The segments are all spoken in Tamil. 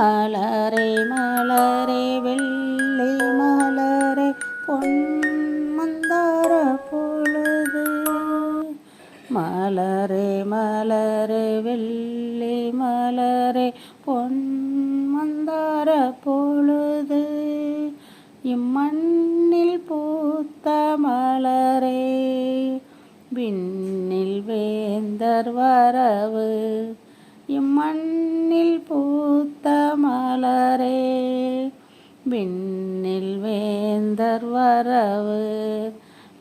மலரே மலரே வெள்ளை மலரே பொன் மந்தார பொழுது. மலரே மலரே வெள்ளை மலரே பொன் மந்தார பொழுது. இம்மண்ணில் பூத்த மலரே விண்ணில் வேந்தர் வரவு. இம்மண்ணில் பூத்த மலரே விண்ணில் வேந்தர் வரவு.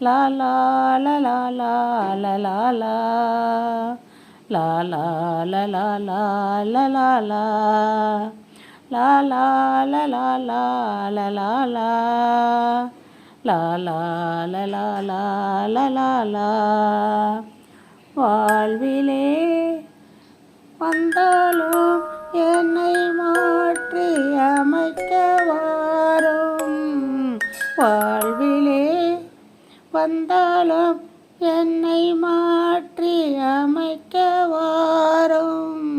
லாலா லலா லாலா லாலா லாலா லலா லாலா வாழ்விலே வந்தாலும் என்னை மாற்றி அமைக்க வாரும் வாழ்விலே வந்தாலும் என்னை மாற்றி அமைக்க வாரும்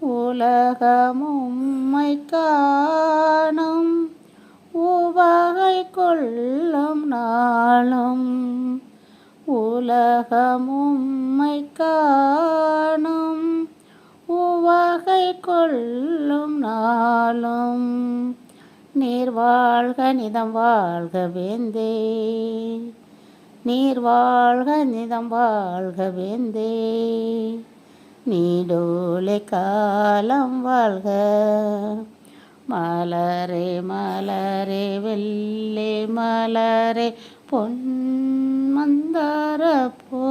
உலகமும்மை காணும் உவகை கொள்ளும் நாளும். உலகமும் காணும் கொள்ளும் நாளும் நீர் வாழ்க நிதம் வாழ்க வேந்தே. நீர் வாழ்க நிதம் வாழ்க வேந்தே. நீடோலை காலம் வாழ்க. மலரே மலரே வெள்ளே மலரே பொன் மந்தார பொழுது